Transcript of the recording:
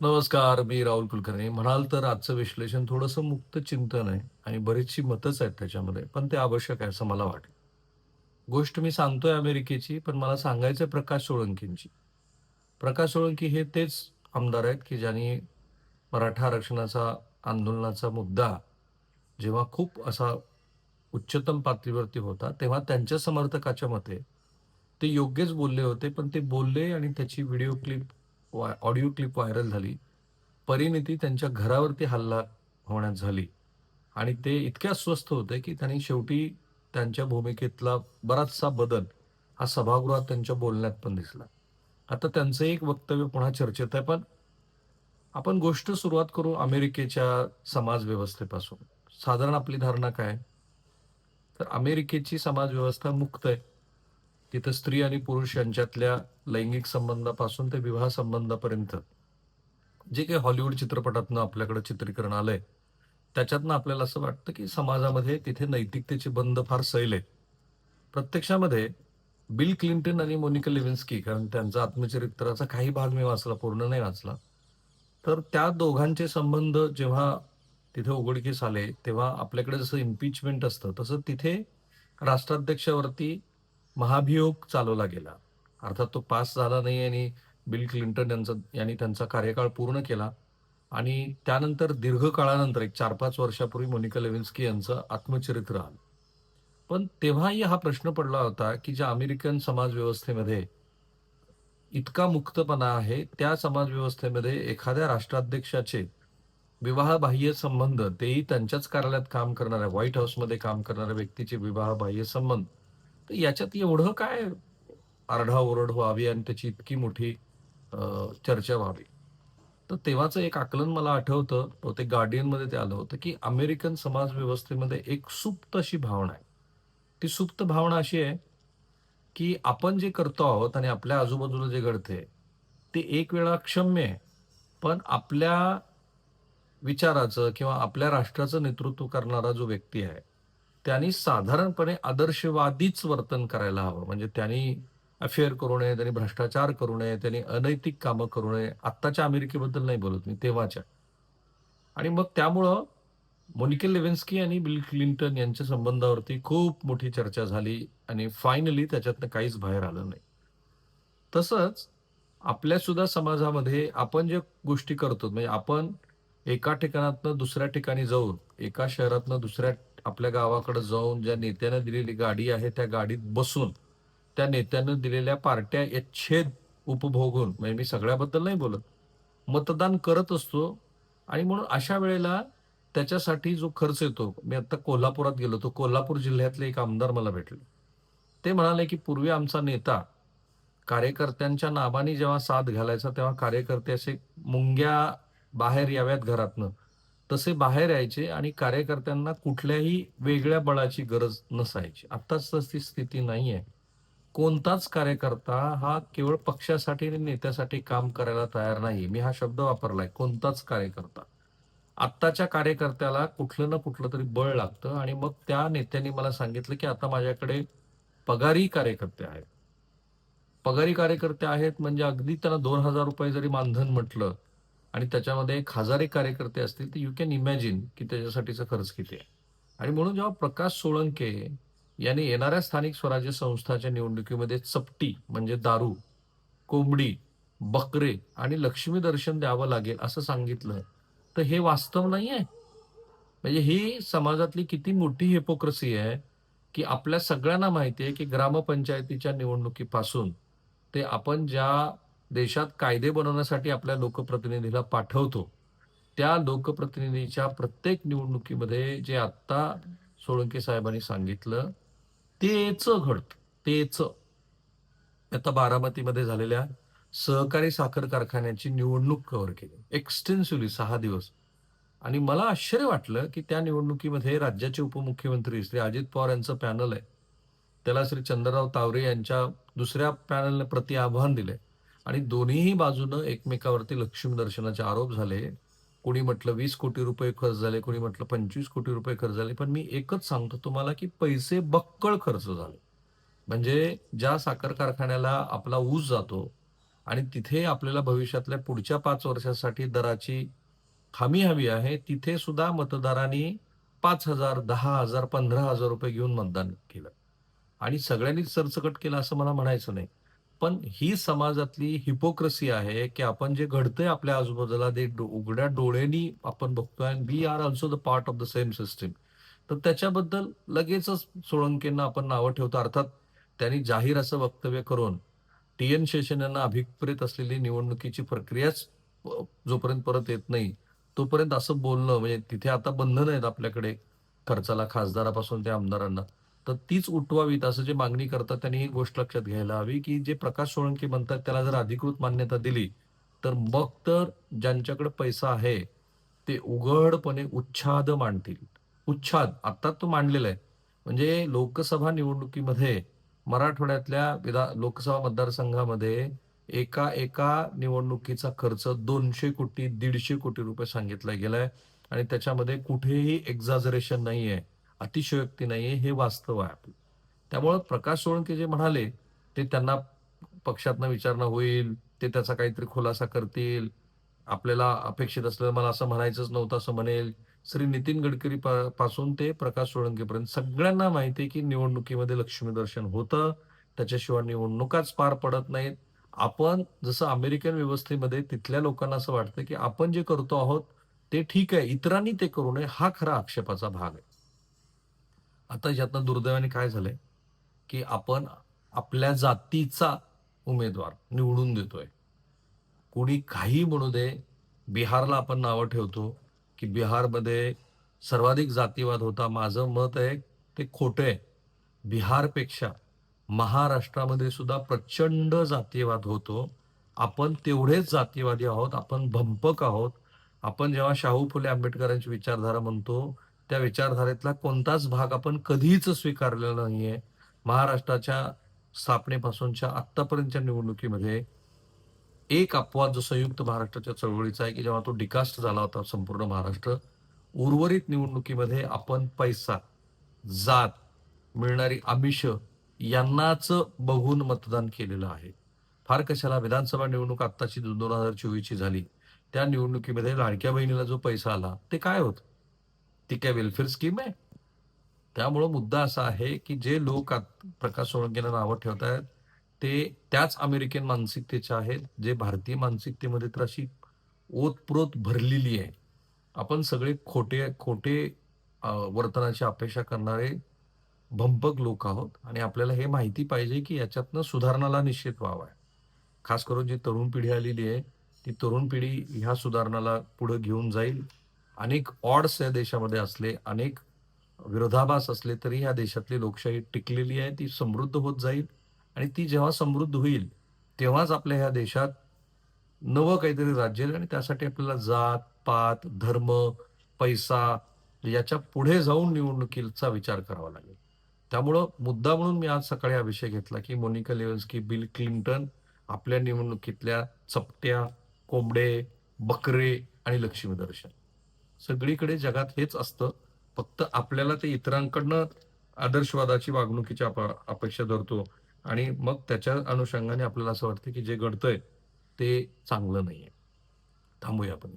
नमस्कार मी राहुल कुलकर्णी. म्हणाल तर आजचं विश्लेषण थोडंसं मुक्त चिंतन आहे आणि बरीचशी मतच आहेत त्याच्यामध्ये पण ते आवश्यक आहे असं मला वाटतं. गोष्ट मी सांगतोय अमेरिकेची पण मला सांगायचं आहे प्रकाश सोळंकींची. प्रकाश सोळंकी हे तेच आमदार आहेत की ज्यांनी मराठा आरक्षणाचा आंदोलनाचा मुद्दा जेव्हा खूप असा उच्चतम पातळीवरती होता तेव्हा त्यांच्या समर्थकाच्या मते ते योग्यच बोलले होते पण ते बोलले आणि त्याची video clip audio clip viral झाली. परिणिती त्यांच्या घरावरती हल्ला होण्यात झाली. आणि ते इतक्या अस्वस्थ होते की त्यांनी शेवटी त्यांच्या भूमिकेतला बराचसा बदल हा सभागृहात त्यांच्या बोलण्यात पण दिसला. आता त्यांचं एक वक्तव्य पुन्हा चर्चेत आहे पण आपण गोष्ट सुरुवात करू अमेरिकेच्या समाज व्यवस्थेपासून. साधारण आपली धारणा काय? तर अमेरिकेची समाज व्यवस्था मुक्त आहे. तिथं स्त्री आणि पुरुष यांच्यातल्या लैंगिक संबंधापासून ते विवाह संबंधापर्यंत. जे काही हॉलिवूड चित्रपटातनं आपल्याकडे चित्रीकरण आलंय त्याच्यातनं आपल्याला असं वाटतं की समाजामध्ये तिथे नैतिकतेचे बंद फार सैल आहेत. प्रत्यक्षामध्ये बिल क्लिंटन आणि मोनिका लिव्हिन्स्की कारण त्यांचा आत्मचरित्राचा काही भाग मी वाचला पूर्ण नाही वाचला तर त्या दोघांचे संबंध जेव्हा तिथे उघडकीस आले तेव्हा आपल्याकडे जसं इम्पिचमेंट असतं तसं तिथे राष्ट्राध्यक्षावरती महाभियोग चालवला गेला. अर्थात तो पास झाला नाही आणि बिल क्लिंटन यांचा यांनी त्यांचा कार्यकाळ पूर्ण केला. आणि त्यानंतर दीर्घ काळानंतर एक चार पाच वर्षापूर्वी मोनिका लेविन्स्की यांचं आत्मचरित्र आलं. पण तेव्हाही हा प्रश्न पडला होता की ज्या अमेरिकन समाज व्यवस्थेमध्ये इतका मुक्तपणा आहे त्या समाजव्यवस्थेमध्ये एखाद्या राष्ट्राध्यक्षाचे विवाहबाह्य संबंध तेही त्यांच्याच कार्यालयात काम करणाऱ्या व्हाईट हाऊसमध्ये काम करणाऱ्या व्यक्तीचे विवाहबाह्य संबंध तर याच्यात एवढं काय आरडाओरड व्हावी आणि त्याची इतकी मोठी चर्चा व्हावी. तर तेव्हाचं एक आकलन मला आठवतं बहुतेक गार्डियनमध्ये ते आलं होतं की अमेरिकन समाज व्यवस्थेमध्ये एक सुप्त अशी भावना आहे. ती सुप्त भावना अशी आहे की आपण जे करतो आहोत आणि आपल्या आजूबाजूला जे घडते ते एक वेळा क्षम्य आहे. पण आपल्या विचाराचं किंवा आपल्या राष्ट्राचं नेतृत्व करणारा जो व्यक्ती आहे त्यांनी साधारणपणे आदर्शवादीच वर्तन करायला हवं. म्हणजे त्यांनी अफेअर करू नये त्यांनी भ्रष्टाचार करू नये त्यांनी अनैतिक कामं करू नये. आत्ताच्या अमेरिकेबद्दल नाही बोलत मी तेव्हाच्या. आणि मग त्यामुळं मोनिके लेव्हिन्स्की आणि बिल क्लिंटन यांच्या संबंधावरती खूप मोठी चर्चा झाली आणि फायनली त्याच्यातनं काहीच बाहेर आलं नाही. तसंच आपल्या सुद्धा समाजामध्ये आपण जे गोष्टी करतो म्हणजे आपण एका ठिकाणातनं दुसऱ्या ठिकाणी जाऊन एका शहरातनं दुसऱ्या आपल्या गावाकडे जाऊन ज्या नेत्यानं दिलेली गाडी आहे त्या गाडीत बसून त्या नेत्यानं दिलेल्या पार्ट्या यच्छेद उपभोगून म्हणजे मी सगळ्याबद्दल नाही बोलत मतदान करत असतो. आणि म्हणून अशा वेळेला त्याच्यासाठी जो खर्च येतो मी आता कोल्हापुरात गेलो तो कोल्हापूर जिल्ह्यातले एक आमदार मला भेटले. ते म्हणाले की पूर्वी आमचा नेता कार्यकर्त्यांच्या नावाने जेव्हा साथ घालायचा तेव्हा कार्यकर्ते असे मुंग्या बाहेर याव्यात घरातनं. तसे बाहेर यायचे आणि कार्यकर्त्यांना कुठल्याही वेगळ्या बळाची गरज नसायची. आत्ताच तशी स्थिती नाही आहे कोणताच कार्यकर्ता हा केवळ पक्षासाठी आणि नेत्यासाठी काम करायला तयार नाही मी हा शब्द वापरलाय कोणताच कार्यकर्ता. आत्ताच्या कार्यकर्त्याला कुठलं ना कुठलं तरी बळ लागतं आणि मग त्या नेत्यांनी मला सांगितलं की आता माझ्याकडे पगारी कार्यकर्ते आहेत. पगारी कार्यकर्ते आहेत म्हणजे अगदी त्यांना दोन हजार रुपये जरी मानधन म्हटलं आणि त्याच्यामध्ये एक हजारे कार्यकर्ते असतील तर यू कॅन इमॅजिन की त्याच्यासाठीचा खर्च किती आहे. आणि म्हणून जेव्हा प्रकाश सोळंके यांनी येणाऱ्या स्थानिक स्वराज्य संस्थाच्या निवडणुकीमध्ये चपटी म्हणजे दारू कोंबडी बकरे आणि लक्ष्मी दर्शन द्यावं लागेल असं सांगितलं तर हे वास्तव नाही आहे म्हणजे ही समाजातली किती मोठी हिपोक्रसी आहे की आपल्या सगळ्यांना माहिती आहे की ग्रामपंचायतीच्या निवडणुकीपासून ते आपण ज्या देशात कायदे बनवण्यासाठी आपल्या लोकप्रतिनिधीला पाठवतो. त्या लोकप्रतिनिधीच्या प्रत्येक निवडणुकीमध्ये जे आत्ता सोळंके साहेबांनी सांगितलं तेच घडतं तेच. आता बारामतीमध्ये झालेल्या सहकारी साखर कारखान्याची निवडणूक कव्हर केली. एक्सटेन्सिव्हली सहा दिवस. आणि मला आश्चर्य वाटलं की त्या निवडणुकीमध्ये राज्याचे उपमुख्यमंत्री श्री अजित पवार यांचं पॅनल आहे. त्याला श्री चंद्रराव तावरे यांच्या दुसऱ्या पॅनलने प्रति आव्हान दिले आणि दोन्हीही बाजूनं एकमेकावरती लक्ष्मी दर्शनाचे आरोप झाले कोणी म्हटलं वीस कोटी रुपये खर्च झाले कोणी म्हटलं पंचवीस कोटी रुपये खर्च झाले पण मी एकच सांगतो तुम्हाला की पैसे बक्कळ खर्च झाले म्हणजे ज्या साखर कारखान्याला आपला ऊस जातो आणि तिथे आपल्याला भविष्यातल्या पुढच्या पाच वर्षासाठी दराची हमी हवी आहे. तिथे सुद्धा मतदारांनी 5,000, 10,000, 15,000 रुपये घेऊन मतदान केलं. आणि सगळ्यांनीच सरसकट केलं असं मला म्हणायचं नाही. पण ही समाजातली हिपोक्रसी आहे, की आपण जे घडतंय आपल्या आजूबाजूला ते डो उघड्या डोळ्यांनी आपण बघतोय and we are also the part of the same system तर त्याच्याबद्दल लगेचच सोळंकेंना आपण नावं ठेवतो. अर्थात त्यांनी जाहीर असं वक्तव्य करून टी एन शेषन यांना अभिप्रेत असलेली निवडणुकीची प्रक्रियाच जोपर्यंत परत येत नाही, तोपर्यंत असं बोलणं म्हणजे तिथे आता बंधनं आहेत आपल्याकडे खर्चाला खासदारापासून ते आमदारांना. तर तीच उठवावीत असं जे मागणी करतात त्यांनी ही गोष्ट लक्षात घ्यायला हवी, की जे प्रकाश सोळंकी म्हणतात त्याला जर अधिकृत मान्यता दिली, तर मग तर ज्यांच्याकडे पैसा आहे, ते उघडपणे उच्छाद मांडतील. उच्छाद आत्ताच तो मांडलेला आहे. म्हणजे लोकसभा निवडणुकीमध्ये मराठवाड्यातल्या विधा लोकसभा मतदारसंघामध्ये एका एका निवडणुकीचा खर्च दोनशे कोटी, दीडशे कोटी रुपये सांगितला गेलाय आणि त्याच्यामध्ये कुठेही एक्झॅजरेशन नाहीये. अतिशयोक्ती नाहीये. हे वास्तव आहे आपलं. त्यामुळं प्रकाश सोळंके जे म्हणाले, ते त्यांना पक्षातनं विचारणा होईल, ते त्याचा काहीतरी खुलासा करतील. आपल्याला अपेक्षित असलेलं मला असं म्हणायचंच नव्हतं असं म्हणेल. श्री नितीन गडकरी पा पासून ते प्रकाश सोळंकेपर्यंत सगळ्यांना माहिती आहे, की निवडणुकीमध्ये लक्ष्मी दर्शन होतं. त्याच्याशिवाय निवडणुकाच पार पडत नाहीत. आपण जसं अमेरिकन व्यवस्थेमध्ये तिथल्या लोकांना असं वाटतं, की आपण जे करतो आहोत, ते ठीक आहे. इतरांनी ते करू नये हा खरा आक्षेपाचा भाग आहे. आता यातनं दुर्दैवाने काय झालंय, की आपण आपल्या जातीचा उमेदवार निवडून देतोय. कोणी काही म्हणू दे, बिहारला आपण नावं ठेवतो, की बिहारमध्ये सर्वाधिक जातीवाद होता. माझं मत आहे ते खोटं आहे. बिहारपेक्षा महाराष्ट्रामध्ये सुद्धा प्रचंड जातीवाद होतो. आपण तेवढेच जातीवादी आहोत. आपण भंपक आहोत. आपण जेव्हा शाहू फुले आंबेडकरांची विचारधारा म्हणतो, त्या विचारधारेतला कोणताच भाग आपण कधीच स्वीकारलेला नाहीये. महाराष्ट्राच्या स्थापनेपासूनच्या आत्तापर्यंतच्या निवडणुकीमध्ये एक अपवाद जो संयुक्त महाराष्ट्राच्या चळवळीचा आहे, की जेव्हा तो डिकास्ट झाला होता संपूर्ण महाराष्ट्र. उर्वरित निवडणुकीमध्ये आपण पैसा, जात, मिळणारी आमिष यांनाच बघून मतदान केलेलं आहे. फार कशाला विधानसभा निवडणूक आत्ताची दोन हजार चोवीसची झाली. त्या निवडणुकीमध्ये लाडक्या बहिणीला जो पैसा आला, ते काय होतं? ती काय वेलफेअर स्कीम आहे? त्यामुळं मुद्दा असा आहे, की जे लोक आत प्रकाश सोळंकेला नावं ठेवत आहेत ते त्याच अमेरिकन मानसिकतेचे आहेत, जे भारतीय मानसिकतेमध्ये तर अशी ओतप्रोत भरलेली आहे. आपण सगळे खोटे खोटे वर्तनाची अपेक्षा करणारे भंपक लोक आहोत आणि आपल्याला हे माहिती पाहिजे, की याच्यातनं सुधारणाला निश्चित व्हावा आहे. खास करून जी तरुण पिढी आलेली आहे, ती तरुण पिढी ह्या सुधारणाला पुढे घेऊन जाईल. अनेक ऑड्स या देशामध्ये असले, अनेक विरोधाभास असले तरी ह्या देशातली लोकशाही टिकलेली आहे. ती समृद्ध होत जाईल आणि ती जेव्हा समृद्ध होईल, तेव्हाच आपल्या ह्या देशात नवं काहीतरी राज्य येईल आणि त्यासाठी आपल्याला जात, पात, धर्म, पैसा याच्यापुढे जाऊन निवडणुकीचा विचार करावा लागेल. त्यामुळं मुद्दा म्हणून मी आज सकाळी हा विषय घेतला, की मोनिका लेविन्स्की, बिल क्लिंटन आपल्या निवडणुकीतल्या चपट्या, कोंबडे, बकरे आणि लक्ष्मी दर्शन. सगळीकडे जगात हेच असतं. फक्त आपल्याला ते इतरांकडनं आदर्शवादाची वागणुकीची अपेक्षा धरतो आणि मग त्याच्या अनुषंगाने आपल्याला असं वाटतं, की जे घडतंय ते चांगलं नाहीये. थांबूया आपण